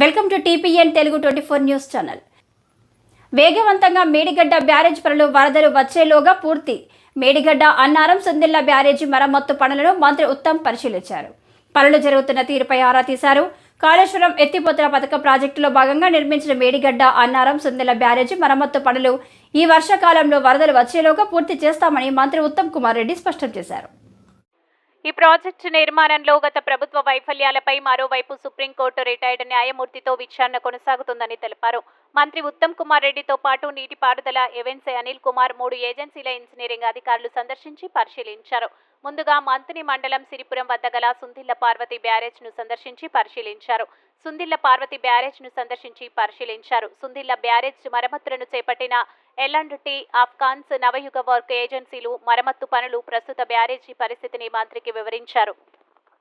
Welcome to TPN Telugu twenty four news channel. వేగవంతంగా Medigadda barrage పనులు వరదలు వచ్చేలోగా పూర్తి. మేడిగడ్డ అన్నారం సుందిల్ల బ్యారేజీ మరమ్మత్తు పనులను మంత్రి ఉత్తమ్ పరిశీలించారు. పనులు జరుగుతున్న తీరుపై ఆరా తీశారు. కాళేశ్వరం ఎత్తిపోతల పథకం ప్రాజెక్టులో భాగంగా నిర్మించిన మేడిగడ్డ అన్నారం సుందిల్ల బ్యారేజీ మరమ్మత్తు పనులు ఈ వర్షాకాలంలో వరదలు వచ్చేలోగా పూర్తి చేస్తామని మంత్రి ఉత్తమ్ కుమార్ రెడ్డి స్పష్టం చేశారు. ఈ ప్రాజెక్టు నిర్మాణంలో గత ప్రభుత్వ వైఫల్యాలపై మరోవైపు సుప్రీంకోర్టు రిటైర్డ్ న్యాయమూర్తితో విచారణ కొనసాగుతుందని తెలిపారు. మంత్రి ఉత్తమ్ కుమార్ రెడ్డితో పాటు నీటిపారుదల ఎవెన్సీ అనిల్ కుమార్ మూడు ఏజెన్సీల ఇంజనీరింగ్ అధికారులు సందర్శించి పరిశీలించారు. ముందుగా మంత్రి మండలం సిరిపురం వద్ద గల సుందిల్ల పార్వతి బ్యారేజ్ను సందర్శించి పరిశీలించారు. సుందిల్ల పార్వతి బ్యారేజ్ను సందర్శించి పరిశీలించారు. సుందిల్ల బ్యారేజ్ మరమ్మతులను చేపట్టిన L and T Afcons Navayuga work ఏజెన్సీలు మరమ్మత్తు పనులు ప్రస్తుత బ్యారేజీ పరిస్థితిని మంత్రికి వివరించారు.